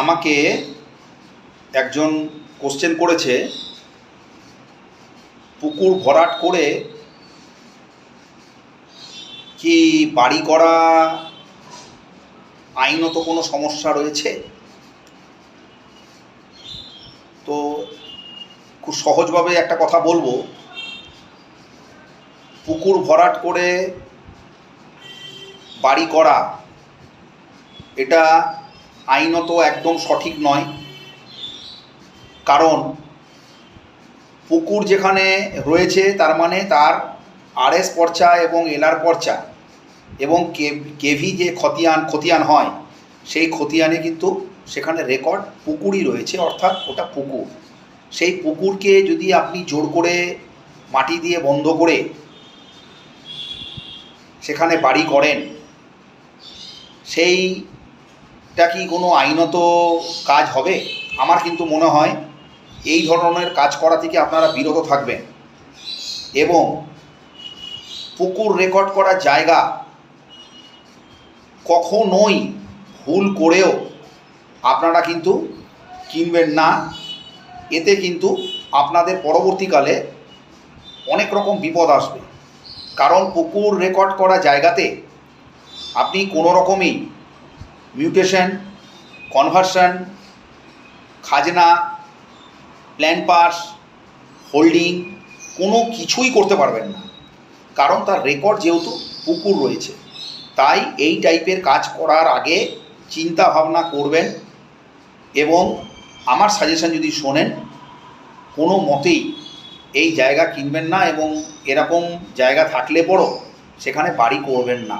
আমাকে একজন কোশ্চেন করেছে, পুকুর ভরাট করে কি বাড়ি করা আইনত কোনো সমস্যা রয়েছে? তো খুব সহজভাবে একটা কথা বলব। পুকুর ভরাট করে বাড়ি করা, এটা আইনত একদম সঠিক নয়। কারণ পুকুর যেখানে রয়েছে, তার মানে তার আরএস পর্চা এবং এলআর পর্চা এবং কে, কেভি যে খতিয়ান খতিয়ান হয়, সেই খতিয়ানে কিন্তু সেখানে রেকর্ড পুকুরই রয়েছে, অর্থাৎ ওটা পুকুর। সেই পুকুরকে যদি আপনি জোর করে মাটি দিয়ে বন্ধ করে সেখানে বাড়ি করেন সেইটা কি কোনো আইনত কাজ হবে? আমার কিন্তু মনে হয় এই ধরনের কাজ করা থেকে আপনারা বিরত থাকবেন। এবং পুকুর রেকর্ড করার জায়গা কখনোই ভুল করেও আপনারা কিন্তু কিনবেন না। এতে কিন্তু আপনাদের পরবর্তীকালে অনেক রকম বিপদ আসবে। কারণ পুকুর রেকর্ড করা জায়গাতে আপনি কোনো রকমই মিউটেশন কনভার্সন খাজনা, প্ল্যান পাস, হোল্ডিং, কোনো কিছুই করতে পারবেন না। কারণ তার রেকর্ড যেহেতু পুকুর রয়েছে। তাই এই টাইপের কাজ করার আগে চিন্তা ভাবনা করবেন এবং আমার সাজেশন যদি শোনেন, কোনো মতেই এই জায়গা কিনবেন না এবং এরকম জায়গা থাকলে পরও সেখানে বাড়ি করবেন না।